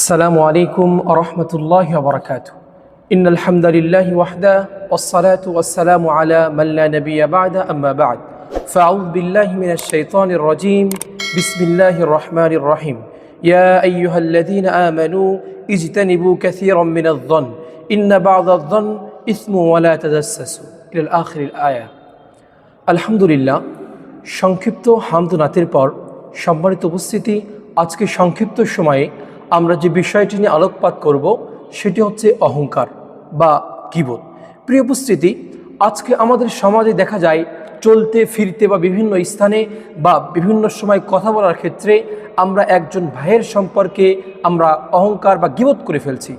السلام عليكم ورحمة الله وبركاته إن الحمد لله وحده والصلاة والسلام على من لا نبي بعد أما بعد فأعوذ بالله من الشيطان الرجيم بسم الله الرحمن الرحيم يا أيها الذين آمنوا اجتنبوا كثيرا من الظن إن بعض الظن إثم ولا تجسسوا إلى الآخر الآية আলহামদুলিল্লাহ সংক্ষিপ্ত হামদুনাথের পর সম্মানিত উপস্থিতি আজকে সংক্ষিপ্ত সময়ে আমরা যে বিষয়টি নিয়ে আলোকপাত করব, সেটি হচ্ছে অহংকার বা কিবোধ প্রিয় উপস্থিতি, আজকে আমাদের সমাজে দেখা যায়, চলতে, ফিরতে বা বিভিন্ন স্থানে বা বিভিন্ন সময় কথা বলার ক্ষেত্রে আমরা একজন ভাইয়ের সম্পর্কে আমরা অহংকার বা গিবোধ করে ফেলছি।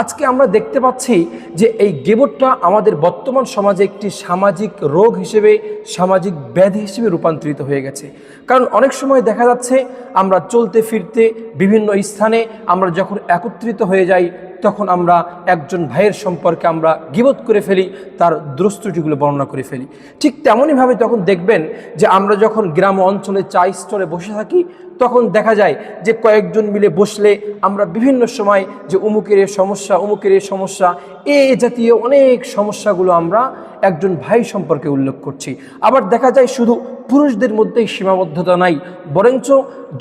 আজকে আমরা দেখতে পাচ্ছি যে এই গেবটটা আমাদের বর্তমান সমাজে একটি সামাজিক রোগ হিসেবে, সামাজিক ব্যাধি হিসেবে রূপান্তরিত হয়ে গেছে। কারণ অনেক সময় দেখা যাচ্ছে আমরা চলতে ফিরতে বিভিন্ন স্থানে আমরা যখন একত্রিত হয়ে যাই, তখন আমরা একজন ভাইয়ের সম্পর্কে আমরা গিবোধ করে ফেলি, তার দ্রষ্টটিগুলো বর্ণনা করে ফেলি। ঠিক তেমনইভাবে তখন দেখবেন যে আমরা যখন গ্রাম অঞ্চলে চা স্টলে বসে থাকি, তখন দেখা যায় যে কয়েকজন মিলে বসলে আমরা বিভিন্ন সময় যে উমুকের এ সমস্যা অমুকের এ সমস্যা এ জাতীয় অনেক সমস্যাগুলো আমরা একজন ভাই সম্পর্কে উল্লেখ করছি। আবার দেখা যায় শুধু পুরুষদের মধ্যেই সীমাবদ্ধতা নাই, বরঞ্চ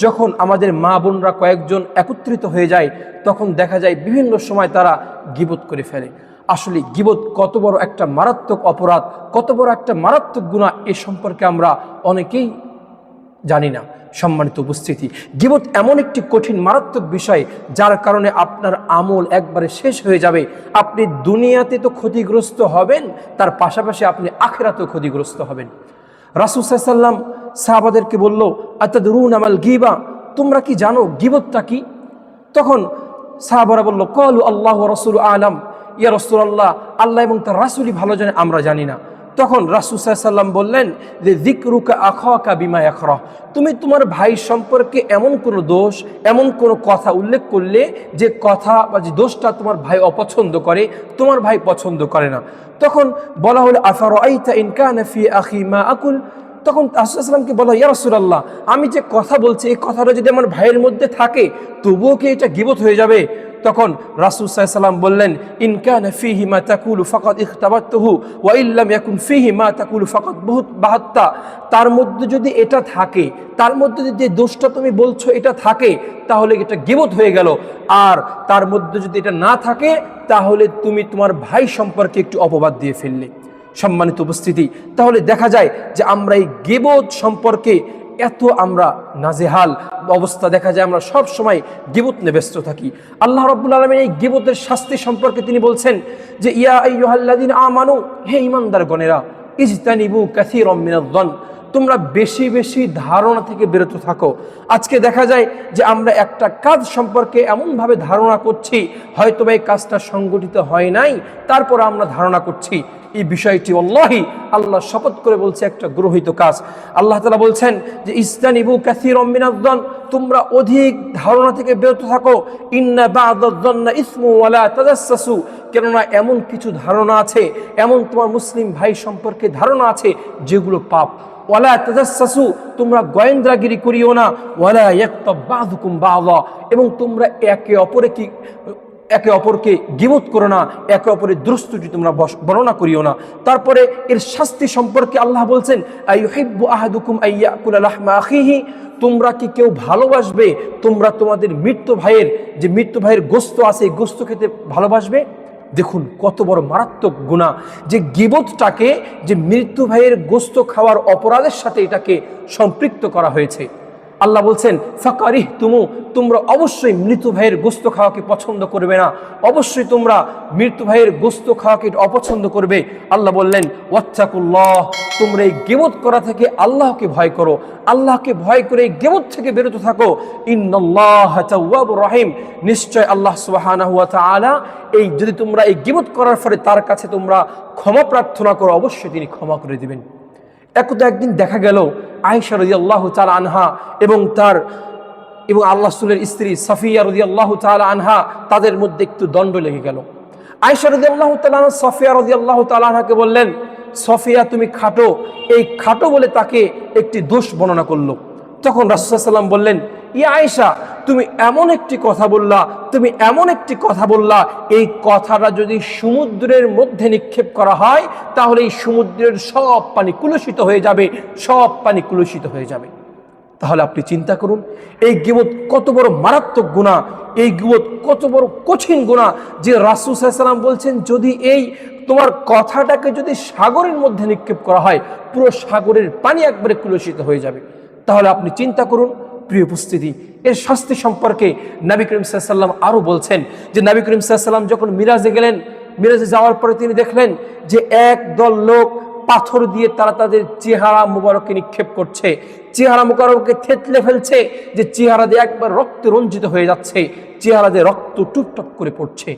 যখন আমাদের মা বোনরা কয়েকজন একত্রিত হয়ে যায়, তখন দেখা যায় বিভিন্ন সময় তারা গিবোধ করে ফেলে। আসলে গিবোধ কত বড় একটা মারাত্মক অপরাধ, কত বড় একটা মারাত্মক গুণা এ সম্পর্কে আমরা অনেকেই জানি না, সম্মানিত উপস্থিতি। গিবত এমন একটি কঠিন, মারাত্মক বিষয়, যার কারণে আপনার আমল একবারে শেষ হয়ে যাবে। আপনি দুনিয়াতে তো ক্ষতিগ্রস্ত হবেন, তার পাশাপাশি আপনি আখেরাতেও ক্ষতিগ্রস্ত হবেন। রাসুসাল্লাম সাহাবাদেরকে বলল, আতাদরুন আমাল গিবা? তোমরা কি জানো গিবতটা কি? তখন সাহাবারা বলল কলু আল্লাহ রসুল আলম। ইয়া রসুল আল্লাহ আল্লাহ এবং তার রাসুলই ভালো জানে, আমরা জানি না। তখন রাসুসাল্লাম বললেন যে দিকরুকা আখা বিমা আখরহ তুমি তোমার ভাই সম্পর্কে এমন কোনো দোষ, এমন কোনো কথা উল্লেখ করলে যে কথা বা যে দোষটা তোমার ভাই অপছন্দ করে, তোমার ভাই পছন্দ করে না। তখন বলা হলো আফার আইতা ইনকানফি আখি মা আকুল তখন আসলামকে বলা ইয়া রসুলাল্লাহ, আমি যে কথা বলছি, এই কথাটা যদি আমার ভাইয়ের মধ্যে থাকে, তবুও কি এটা গিবত হয়ে যাবে? তখন রাসুল সাল্লাম বললেন ইনকান ফিহি মা তাকুলু ফাকাত ইখতাবাত্তহু ওয়া ইল্লাম ইয়াকুন ফিহি মা তাকুলু ফাকাত বহুত বাহাত্তা। তার মধ্যে যদি এটা থাকে, তার মধ্যে যদি যে দোষটা তুমি বলছো এটা থাকে, তাহলে এটা গিবত হয়ে গেল। আর তার মধ্যে যদি এটা না থাকে, তাহলে তুমি তোমার ভাই সম্পর্কে একটু অপবাদ দিয়ে ফেললে। সম্মানিত উপস্থিতি, তাহলে দেখা যায় যে আমরা এই গেবোধ সম্পর্কে এত আমরা নাজেহাল অবস্থা দেখা যায়, আমরা সব সময় গিবত নিয়ে ব্যস্ত থাকি। আল্লাহ রব্বুল আলমের এই গিবতের শাস্তি সম্পর্কে তিনি বলছেন যে, ইয়া আইয়ুহাল্লাদিন আমানু, হে ইমানদার গণেরা, ইজতানিবু কাসীর মিনাদ্দন তোমরা বেশি বেশি ধারণা থেকে বিরত থাকো। আজকে দেখা যায় যে, আমরা একটা কাজ সম্পর্কে এমনভাবে ধারণা করছি হয়তো এই কাজটা সংগঠিত হয় নাই, তারপর আমরা ধারণা করছি। এই বিষয়টি অল্লাহি আল্লাহ শপথ করে বলছে একটা গ্রহিত কাজ। আল্লাহ তালা বলছেন যে ইস্তানিবু কাসির অমিনাদ্দন তোমরা অধিক ধারণা থেকে বিরত থাকো। ইন্না বাদদ্দন্না ইসমু ওয়ালা কেননা এমন কিছু ধারণা আছে, এমন তোমার মুসলিম ভাই সম্পর্কে ধারণা আছে, যেগুলো পাপ। ওয়ালা তাজাসসু তোমরা গোয়েন্দাগিরি করিও না। ওয়ালা ইয়াক্তাব বাযুকুম বাযা এবং তোমরা একে অপরে কি একে অপরকে গিবত করো না, একে অপরের দ্রস্তুটি তোমরা বর্ণনা করিও না। তারপরে এর শাস্তি সম্পর্কে আল্লাহ বলছেন তোমরা কি কেউ ভালোবাসবে? তোমরা তোমাদের মৃত্যু ভাইয়ের, যে মৃত্যু ভাইয়ের গোস্ত আছে, এই গোস্ত খেতে ভালোবাসবে? দেখুন, কত বড় মারাত্মক গুণা যে গিবতটাকে, যে মৃত্যু ভাইয়ের গোস্ত খাওয়ার অপরাধের সাথে এটাকে সম্পৃক্ত করা হয়েছে। আল্লাহ বলছেন ফাকারিহ তুমু তোমরা অবশ্যই মৃত ভাইয়ের গোস্ত খাওয়াকে পছন্দ করবে না। অবশ্যই তোমরা মৃত্যু ভাইয়ের গোস্ত খাওয়াকে অপছন্দ করবে। আল্লাহ বললেন ওয়াচ্চাকুল্লাহ তোমরা এই গেবত করা থেকে আল্লাহকে ভয় করো। আল্লাহকে ভয় করে এই গেবত থেকে বেরোত থাকো। ইন্নাল্লাহ রহিম। নিশ্চয় আল্লাহ সুবহানাহু ওয়া তাআলা এই যদি তোমরা এই গিবত করার ফলে তার কাছে তোমরা ক্ষমা প্রার্থনা করো, অবশ্যই তিনি ক্ষমা করে দিবেন। একতো একদিন দেখা গেল আয়েশা রদি আল্লাহ তাল আনহা এবং তার এবং আল্লাহ সুলের স্ত্রী সাফিয়া রদি আল্লাহ তাল আনহা তাদের মধ্যে একটু দণ্ড লেগে গেল। আয়সা রদি আল্লাহ তালাহ সফিয়া রদি আল্লাহ তালাহাকে বললেন, সফিয়া, তুমি খাটো। এই খাটো বলে তাকে একটি দোষ বর্ণনা করল। তখন রাসুসাল্লাম বললেন, ইয়া আয়েশা তুমি এমন একটি কথা বললা, তুমি এমন একটি কথা বললা, এই কথাটা যদি সমুদ্রের মধ্যে নিক্ষেপ করা হয়, তাহলে এই সমুদ্রের সব পানি কুলুষিত হয়ে যাবে, সব পানি কুলুষিত হয়ে যাবে। তাহলে আপনি চিন্তা করুন, এই গিবত কত বড় মারাত্মক গুণা, এই গিবত কত বড় কঠিন গুণা যে রাসুল সাল্লাম বলছেন, যদি এই তোমার কথাটাকে যদি সাগরের মধ্যে নিক্ষেপ করা হয়, পুরো সাগরের পানি একবারে কুলসিত হয়ে যাবে। তাহলে আপনি চিন্তা করুন প্রিয় উপস্থিতি, এর শাস্তি সম্পর্কে নবী করিম সাল্লাম আরও বলছেন যে নবী করিম সাল্লাম যখন মিরাজে গেলেন, মিরাজে যাওয়ার পরে তিনি দেখলেন যে এক দল লোক পাথর দিয়ে তারা তাদের চেহারা মুবারককে নিক্ষেপ করছে। চেহারা মুবারককে থেতলে ফেলছে যে চেহারা দিয়ে একবার রক্ত রঞ্জিত হয়ে যাচ্ছে, চেহারা দিয়ে রক্ত টুকটক করে পড়ছে।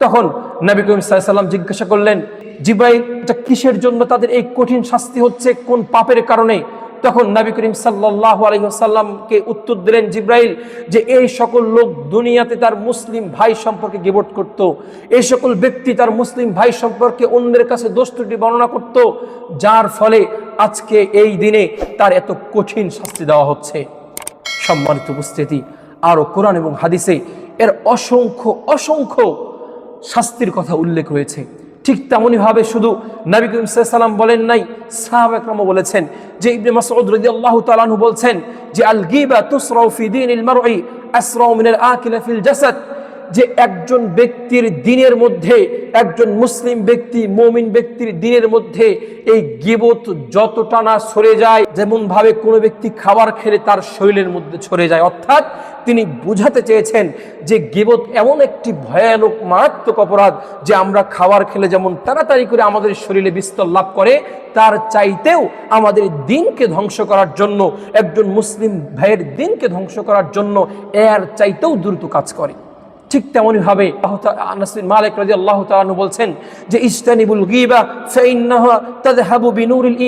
তখন নবী করিম সাল্লাম জিজ্ঞাসা করলেন, জিব্রাইল, এটা কিসের জন্য তাদের এই কঠিন শাস্তি হচ্ছে? কোন পাপের কারণে? তখন নবী করিম সাল্লাহ আলহিহাসাল্লামকে উত্তর দিলেন জিব্রাইল যে এই সকল লোক দুনিয়াতে তার মুসলিম ভাই সম্পর্কে গিবট করত। এই সকল ব্যক্তি তার মুসলিম ভাই সম্পর্কে অন্যের কাছে দোষটি বর্ণনা করত, যার ফলে আজকে এই দিনে তার এত কঠিন শাস্তি দেওয়া হচ্ছে সম্মানিত উপস্থিতি, আরও কোরআন এবং হাদিসে এর অসংখ্য অসংখ্য শাস্তির কথা উল্লেখ রয়েছে ঠিক তেমনইভাবে শুধু নবী করিম সাল্লাম বলেন নাই, সাহাব বলেছেন যে ইবনে মাসউদ রাদিয়াল্লাহু তাআলা বলছেন যে, আল গিবা তুসরাউ ফি দীনিল মারই আসরাউ মিনাল আকিলা ফিল জাসাদ। যে একজন ব্যক্তির দিনের মধ্যে, একজন মুসলিম ব্যক্তি, মমিন ব্যক্তির দিনের মধ্যে এই গিবত যতটা না সরে যায় যেমন ভাবে কোনো ব্যক্তি খাবার খেলে তার শরীরের মধ্যে ছড়ে যায়। অর্থাৎ তিনি বুঝাতে চেয়েছেন যে গিবত এমন একটি ভয়ানক, মারাত্মক অপরাধ যে আমরা খাবার খেলে যেমন তাড়াতাড়ি করে আমাদের শরীরে বিস্তর লাভ করে, তার চাইতেও আমাদের দিনকে ধ্বংস করার জন্য, একজন মুসলিম ভাইয়ের দিনকে ধ্বংস করার জন্য এর চাইতেও দ্রুত কাজ করে। ঠিক তেমনই ভাবে আনাসিন মালিক রাজি আল্লাহ তাআলা বলছেন যে ইস্তানিবুল গিবা ফাইন্নাহা তাযহাবু বিনুরিল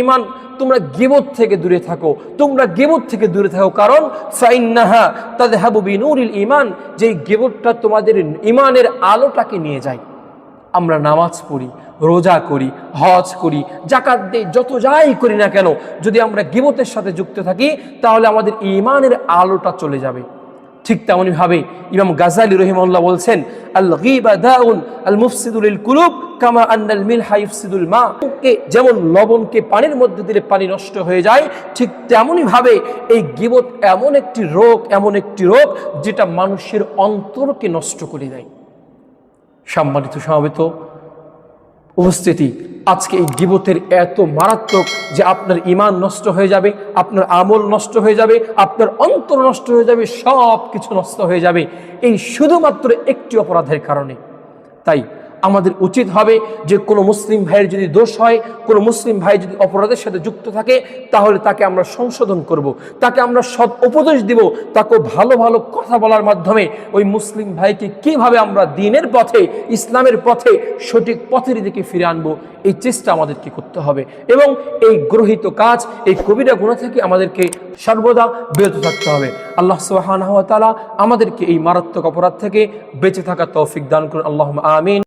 তোমরা গিবত থেকে দূরে থাকো। তোমরা গিবত থেকে দূরে থাকো কারণ ফাইন্নাহা তাযহাবু বিনুরিল ঈমান, যেই গিবতটা তোমাদের ঈমানের আলোটাকে নিয়ে যায়। আমরা নামাজ পড়ি, রোজা করি, হজ করি জাকাত দিই, যত যাই করি না কেন, যদি আমরা গিবতের সাথে যুক্ত থাকি, তাহলে আমাদের ইমানের আলোটা চলে যাবে। ঠিক তেমনই ভাবে ইমাম গাজালি রহিমউল্লাহ বলছেন, আল গীবা দাউন, আল মুফসিদুল কুলুব, কামা আন্নাল মিলহা ইফসিদুল মা। কে যেমন লবণকে পানির মধ্যে দিলে পানি নষ্ট হয়ে যায়, ঠিক তেমনই ভাবে এই গিবত এমন একটি রোগ, এমন একটি রোগ যেটা মানুষের অন্তরকে নষ্ট করে দেয়। সম্মানিত সমাবেত উপস্থিতি। আজকে এই গিবতের এত মারাত্মক যে আপনার ইমান নষ্ট হয়ে যাবে, আপনার আমল নষ্ট হয়ে যাবে, আপনার অন্তর নষ্ট হয়ে যাবে সব কিছু নষ্ট হয়ে যাবে। এই শুধুমাত্র একটি অপরাধের কারণে। তাই আমাদের উচিত হবে যে কোনো মুসলিম ভাইয়ের যদি দোষ হয়, কোনো মুসলিম ভাই যদি অপরাধের সাথে যুক্ত থাকে, তাহলে তাকে আমরা সংশোধন করব। তাকে আমরা সৎ উপদেশ দিব। তাকে ভালো ভালো কথা বলার মাধ্যমে ওই মুসলিম ভাইকে কীভাবে আমরা দিনের পথে, ইসলামের পথে সঠিক পথের দিকে ফিরে আনব, এই চেষ্টা আমাদেরকে করতে হবে। এবং এই গ্রহিত কাজ, এই কবিরা গুণা থেকে আমাদেরকে সর্বদা বিরত থাকতে হবে। আল্লাহ সুবাহ আমাদেরকে এই মারাত্মক অপরাধ থেকে বেঁচে থাকা তৌফিক দান করুন। আল্লাহ আমিন।